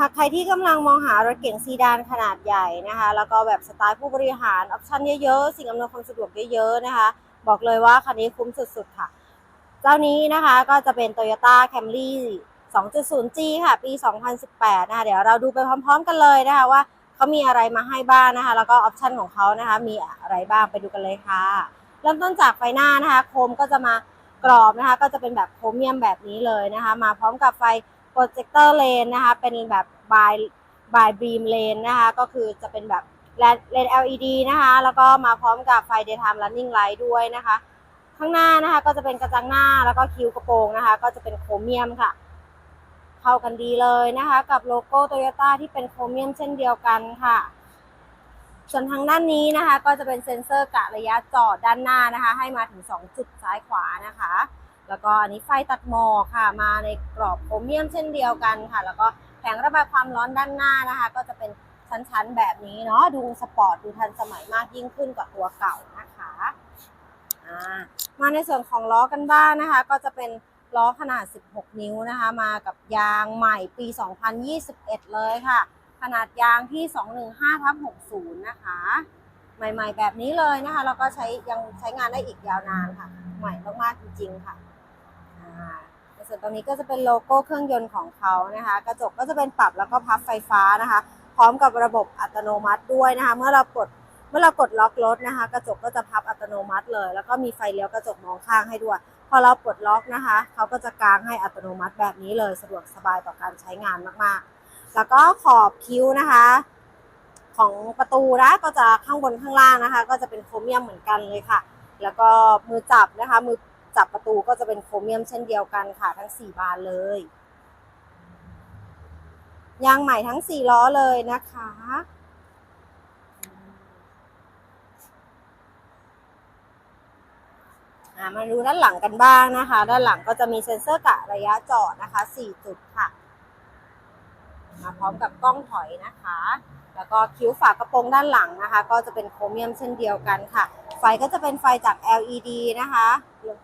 หากใครที่กำลังมองหารถเก๋งซีดานขนาดใหญ่นะคะ แล้วก็แบบสไตล์ผู้บริหาร ออปชั่นเยอะๆ สิ่งอำนวยความสะดวกเยอะๆนะคะ บอกเลยว่าคันนี้คุ้มสุดๆค่ะ เจ้านี้นะคะก็จะเป็น Toyota Camry 2.0G ค่ะ ปี 2018 นะคะ เดี๋ยวเราดูไปพร้อมๆกันเลยนะคะว่าเขามีอะไรมาให้บ้างนะคะ แล้วก็ออปชันของเขานะคะ มีอะไรบ้างไปดูกันเลยค่ะ เริ่มต้นจากไฟหน้านะคะ โคมก็จะมากรอบนะคะ ก็จะเป็นแบบโครเมียมแบบนี้เลยนะคะ มาพร้อมกับไฟ โปรเจคเตอร์เลนนะคะ เป็นแบบบายบายบีมเลนนะคะ ก็คือจะเป็นแบบเลน LED นะคะ แล้วก็มาพร้อมกับไฟ daytime running light ด้วยนะคะ ข้างหน้านะคะก็จะเป็นกระจังหน้าแล้วก็คิ้วกระโปรงนะคะ ก็จะเป็นโครเมียมค่ะ เข้ากันดีเลยนะคะ กับโลโก้โตโยต้าที่เป็นโครเมียมเช่นเดียวกันค่ะ ส่วนทางด้านนี้นะคะ ก็จะเป็นเซ็นเซอร์กะระยะจอดด้านหน้านะคะ ให้มาถึง 2 จุดซ้ายขวานะคะ แล้วก็อันนี้ไฟตัดหมอกค่ะ มาในกรอบโครเมียมเช่นเดียวกันค่ะ แล้วก็แผงระบายความร้อนด้านหน้านะคะ ก็จะเป็นชั้นๆแบบนี้เนาะดูสปอร์ตดูทันสมัยมากยิ่งขึ้นกว่าตัวเก่านะคะอ่ามาในส่วนของล้อกันบ้างนะคะ ก็จะเป็นล้อขนาด 16 นิ้วนะคะ มากับยางใหม่ปี 2021 เลยค่ะ ขนาดยางที่ 215ทับ60 นะคะ ใหม่ๆแบบนี้เลยนะคะ แล้วก็ใช้ยังใช้งานได้อีกยาวนานค่ะ ใหม่มากๆจริงๆค่ะ ในส่วนตรงนี้ก็จะเป็นโลโก้เครื่องยนต์ของเขานะคะ กระจกก็จะเป็นปรับแล้วก็พับไฟฟ้านะคะ พร้อมกับระบบอัตโนมัติด้วยนะคะ เมื่อเรากดเมื่อเรากดล็อกรถนะคะ กระจกก็จะพับอัตโนมัติเลย แล้วก็มีไฟเลี้ยวกระจกมองข้างให้ด้วย พอเราปลดล็อกนะคะเขาก็จะกางให้อัตโนมัติแบบนี้เลยสะดวกสบายต่อการใช้งานมากๆ แล้วก็ขอบคิ้วนะคะ ของประตูนะก็จะข้างบนข้างล่างนะคะ ก็จะเป็นโครเมียมเหมือนกันเลยค่ะ แล้วก็มือจับนะคะมือ จับประตูก็จะเป็นโครเมียมเช่นเดียวกันค่ะ ทั้ง 4 บานเลย ยางใหม่ทั้ง 4 ล้อเลยนะคะ มาดูด้านหลังกันบ้างนะคะ ด้านหลังก็จะมีเซ็นเซอร์กะระยะจอดนะคะ 4 จุดค่ะ มาพร้อมกับกล้องถอยนะคะ แล้วก็คิ้วฝากระโปรงด้านหลังนะคะ ก็จะเป็นโครเมียมเช่นเดียวกันค่ะ ไฟก็จะเป็นไฟจาก LED นะคะ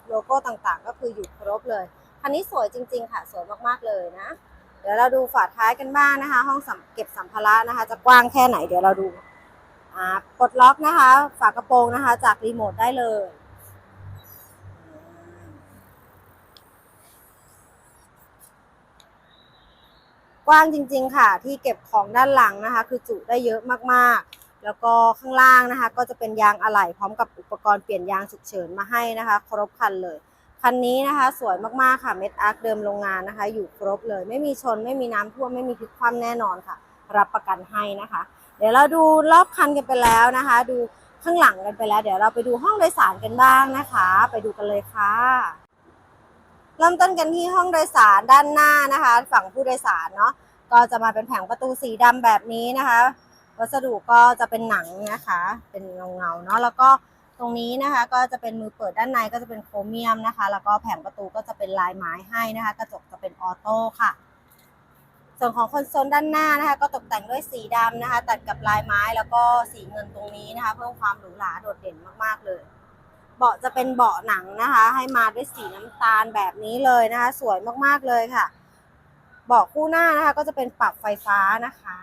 โลโก้ต่างๆ ก็คืออยู่ครบเลย คันนี้สวยจริง ๆ ค่ะ สวยมากๆเลยนะ เดี๋ยวเราดูฝาท้ายกันบ้างนะคะ ห้องเก็บสัมภาระนะคะ จะกว้างแค่ไหนเดี๋ยวเราดูกดล็อกนะคะ ฝากระโปรงนะคะ จากรีโมทได้เลยกว้างจริง ๆ ค่ะ ที่เก็บของด้านหลังนะคะ คือจุได้เยอะมากๆ แล้วก็ข้างล่างนะคะ ก็จะเป็นยางอะไหล่พร้อมกับอุปกรณ์เปลี่ยนยางฉุกเฉินมาให้นะคะ ครบคันเลย คันนี้นะคะ สวยมากๆค่ะเม็ดอาร์คเดิมโรงงานนะคะ อยู่ครบเลย ไม่มีชนไม่มีน้ำท่วมไม่มีพลิกคว่ำแน่นอนค่ะ รับประกันให้นะคะ เดี๋ยวเราดูรอบคันกันไปแล้วนะคะ ดูข้างหลังกันไปแล้ว เดี๋ยวเราไปดูห้องโดยสารกันบ้างนะคะ ไปดูกันเลยค่ะเริ่มต้นกันที่ห้องโดยสารด้านหน้านะคะ ฝั่งผู้โดยสารเนาะก็จะมาเป็นแผงประตูสีดำแบบนี้นะคะ วัสดุก็จะเป็นหนังนะคะ เป็นเงาเงาๆเนาะแล้วก็ตรงนี้นะคะก็จะเป็นมือเปิดด้านในก็จะเป็นโครเมียมนะคะ แล้วก็แผงประตูก็จะเป็นลายไม้ให้นะคะ กระจกจะเป็นออโต้ค่ะ ส่วนของคอนโซลด้านหน้านะคะ ก็ตกแต่งด้วยสีดำนะคะ ตัดกับลายไม้แล้วก็สีเงินตรงนี้นะคะ เพิ่มความหรูหราโดดเด่นมากๆเลยเบาะจะเป็นเบาะหนังนะคะ ให้มาด้วยสีน้ำตาลแบบนี้เลยนะคะ สวยมากๆเลยค่ะ เบาะคู่หน้านะคะ ก็จะเป็นปรับไฟฟ้านะคะ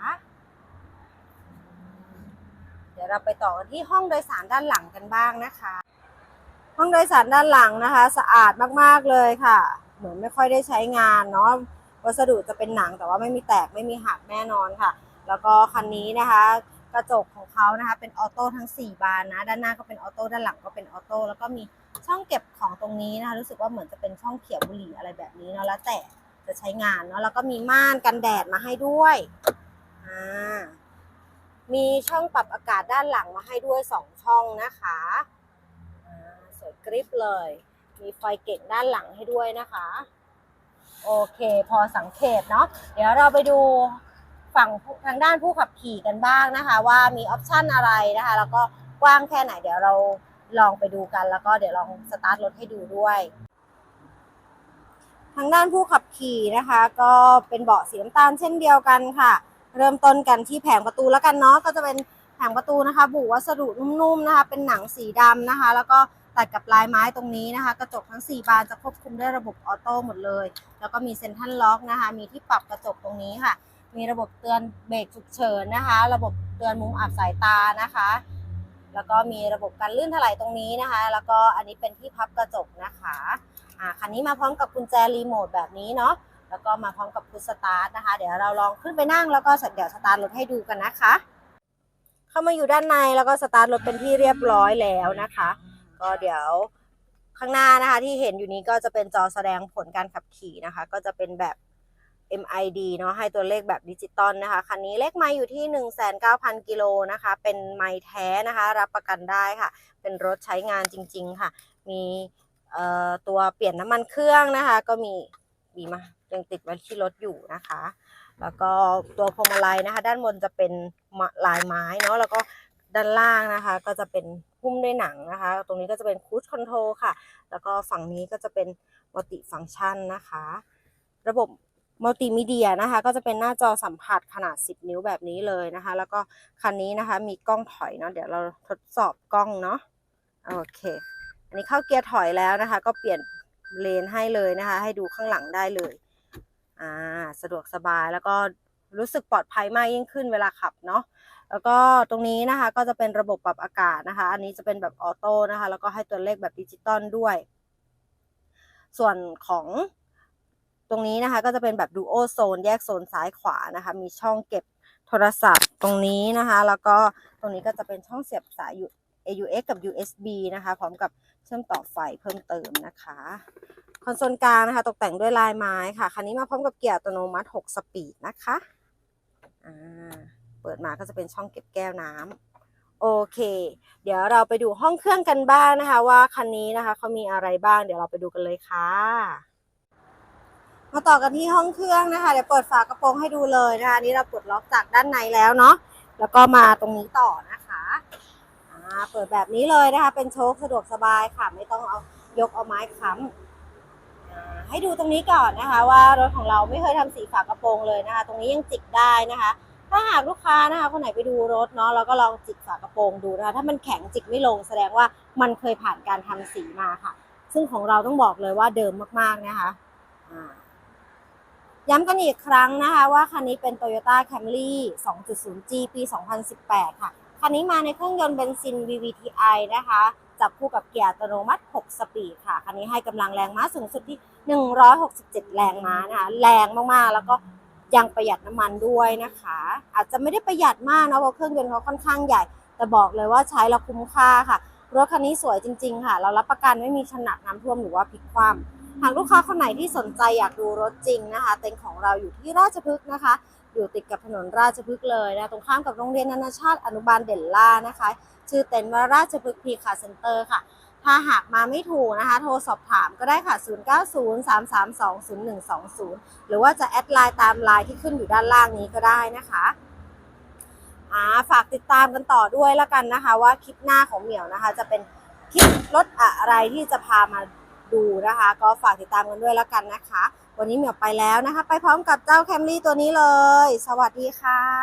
ดี๋ยวเราไปต่อกันที่ห้องโดยสารด้านหลังกันบ้างนะคะ ห้องโดยสารด้านหลังนะคะ สะอาดมากๆเลยค่ะ เหมือนไม่ค่อยได้ใช้งานเนาะวัสดุจะเป็นหนังแต่ว่าไม่มีแตกไม่มีหักแน่นอนค่ะ แล้วก็คันนี้นะคะ กระจกของเขานะคะ เป็นออโต้ทั้ง 4 บานนะ ด้านหน้าก็เป็นออโต้ด้านหลังก็เป็นออโต้แล้วก็มีช่องเก็บของตรงนี้นะคะ รู้สึกว่าเหมือนจะเป็นช่องเขียวบุหรี่อะไรแบบนี้เนาะแล้วแต่จะใช้งานเนาะแล้วก็มีม่านกันแดดมาให้ด้วย มีช่องปรับอากาศด้านหลังมาให้ด้วย2ช่องนะคะสวยกริบเลย มีไฟเก่งด้านหลังให้ด้วยนะคะ โอเคพอสังเกตเนาะเดี๋ยวเราไปดูฝั่งทางด้านผู้ขับขี่กันบ้างนะคะ ว่ามีออปชันอะไรนะคะ แล้วก็กว้างแค่ไหน เดี๋ยวเราลองไปดูกันแล้วก็เดี๋ยวลองสตาร์ทรถให้ดูด้วย ทางด้านผู้ขับขี่นะคะ ก็เป็นเบาะสีน้ำตาลเช่นเดียวกันค่ะ เริ่มต้นกันที่แผงประตูแล้วกันเนาะก็จะเป็นแผงประตูนะคะ บุวัสดุนุ่มๆนะคะ เป็นหนังสีดำนะคะ แล้วก็ตัดกับลายไม้ตรงนี้นะคะ กระจกทั้ง 4 บานจะควบคุมด้วยระบบออโต้หมดเลย แล้วก็มีเซ็นทรัลล็อกนะคะ มีที่ปรับกระจกตรงนี้ค่ะ มีระบบเตือนเบรกฉุกเฉินนะคะ ระบบเตือนมุมอับสายตานะคะ แล้วก็มีระบบการลื่นถลายตรงนี้นะคะ แล้วก็อันนี้เป็นที่พับกระจกนะคะอ่าคันนี้มาพร้อมกับกุญแจรีโมทแบบนี้เนาะ แล้วก็มาพร้อมกับพุชสตาร์ทนะคะ เดี๋ยวเราลองขึ้นไปนั่งแล้วก็เดี๋ยวสตาร์ทรถให้ดูกันนะคะ เข้ามาอยู่ด้านในแล้วก็สตาร์ทรถเป็นที่เรียบร้อยแล้วนะคะ ก็เดี๋ยวข้างหน้านะคะที่เห็นอยู่นี้ก็จะเป็นจอแสดงผลการขับขี่นะคะ ก็จะเป็นแบบ MID เนาะให้ตัวเลขแบบดิจิตอลนะคะ คันนี้เลขไมล์อยู่ที่ 19,000 กิโลนะคะ เป็นไมล์แท้นะคะ รับประกันได้ค่ะ เป็นรถใช้งานจริง ๆ ค่ะ มีตัวเปลี่ยนน้ำมันเครื่องนะคะ ก็มีมีมา ยังติดไว้ที่รถอยู่นะคะ แล้วก็ตัวพวงมาลัยนะคะ ด้านบนจะเป็นลายไม้เนาะแล้วก็ด้านล่างนะคะ ก็จะเป็นหุ้มด้วยหนังนะคะ ตรงนี้ก็จะเป็นคูชคอนโทรค่ะ แล้วก็ฝั่งนี้ก็จะเป็นมัลติฟัง c t ชันนะคะ ระบบมัลติมีเดียนะคะ ก็จะเป็นหน้าจอสัมผัสขนาด 10 นิ้วแบบนี้เลยนะคะ แล้วก็คันนี้นะคะมีกล้องถอยเนาะเดี๋ยวเราทดสอบกล้องเนาะโอเค อันนี้เข้าเกียร์ถอยแล้วนะคะ ก็เปลี่ยนเลนให้เลยนะคะ ให้ดูข้างหลังได้เลย อ่าสะดวกสบายแล้วก็รู้สึกปลอดภัยมากยิ่งขึ้นเวลาขับเนาะแล้วก็ตรงนี้นะคะก็จะเป็นระบบปรับอากาศนะคะ อันนี้จะเป็นแบบออโต้นะคะ แล้วก็ให้ตัวเลขแบบดิจิตอลด้วย ส่วนของตรงนี้นะคะก็จะเป็นแบบดูโอโซนแยกโซนซ้ายขวานะคะ มีช่องเก็บโทรศัพท์ตรงนี้นะคะ แล้วก็ตรงนี้ก็จะเป็นช่องเสียบสาย AUX กับ USB นะคะ พร้อมกับเชื่อมต่อไฟเพิ่มเติมนะคะ คอนโซลกลางนะคะ ตกแต่งด้วยลายไม้ค่ะ คันนี้มาพร้อมกับเกียร์อัตโนมัติ 6 สปีดนะคะอ่าเปิดมาก็จะเป็นช่องเก็บแก้วน้ำโอเค เดี๋ยวเราไปดูห้องเครื่องกันบ้างนะคะ ว่าคันนี้นะคะเขามีอะไรบ้างเดี๋ยวเราไปดูกันเลยค่ะมาต่อกันที่ห้องเครื่องนะคะเดี๋ยวเปิดฝากระโปรงให้ดูเลยนะคะนี้เราปลดล็อกจากด้านในแล้วเนาะแล้วก็มาตรงนี้ต่อนะคะอ่าเปิดแบบนี้เลยนะคะ เป็นโชคสะดวกสบายค่ะ ไม่ต้องเอายกเอาไม้ค้ำ ให้ดูตรงนี้ก่อนนะคะว่ารถของเราไม่เคยทำสีฝากระโปรงเลยนะคะ ตรงนี้ยังจิกได้นะคะ ถ้าหากลูกค้านะคะคนไหนไปดูรถเนาะเราก็ลองจิกฝากระโปรงดูนะคะถ้ามันแข็งจิกไม่ลงแสดงว่ามันเคยผ่านการทำสีมาค่ะ ซึ่งของเราต้องบอกเลยว่าเดิมมากๆนะคะย้ำกันอีกครั้งนะคะว่าคันนี้เป็น Toyota Camry 2.0G ปี 2018 ค่ะ คันนี้มาในเครื่องยนต์เบนซิน VVTi นะคะ จับคู่กับเกียร์อัตโนมัติ 6 สปีดค่ะ คันนี้ให้กำลังแรงม้าสูงสุดที่ 167 แรงม้านะคะ แรงมากๆ แล้วก็ยังประหยัดน้ำมันด้วยนะคะ อาจจะไม่ได้ประหยัดมากนะเพราะเครื่องยนต์เขาค่อนข้างใหญ่ แต่บอกเลยว่าใช้แล้วคุ้มค่าค่ะ รถคันนี้สวยจริง ๆ ค่ะ เรารับประกันไม่มีชนหนักน้ำท่วมหรือว่าพลิกคว่ำหากลูกค้าคนไหนที่สนใจอยากดูรถจริงนะคะ เต็นท์ของเราอยู่ที่ราชพฤกษ์นะคะ อยู่ติดกับถนนราชพฤกษ์เลยนะตรงข้ามกับโรงเรียนนานาชาติอนุบาลเด่นล่านะคะ ชื่อเต็นท์ว่าราชพฤกษ์พีคาเซ็นเตอร์ค่ะ ถ้าหากมาไม่ถูกนะคะ โทรสอบถามก็ได้ค่ะ 0903320120 หรือว่าจะแอดไลน์ตามไลน์ที่ขึ้นอยู่ด้านล่างนี้ก็ได้นะคะอ่าฝากติดตามกันต่อด้วยแล้วกันนะคะ ว่าคลิปหน้าของเหมียวนะคะ จะเป็นคลิปรถอะไรที่จะพามาดูนะคะ ก็ฝากติดตามกันด้วยแล้วกันนะคะ วันนี้เหมียวไปแล้วนะคะ ไปพร้อมกับเจ้าแคมรี่ตัวนี้เลย สวัสดีค่ะ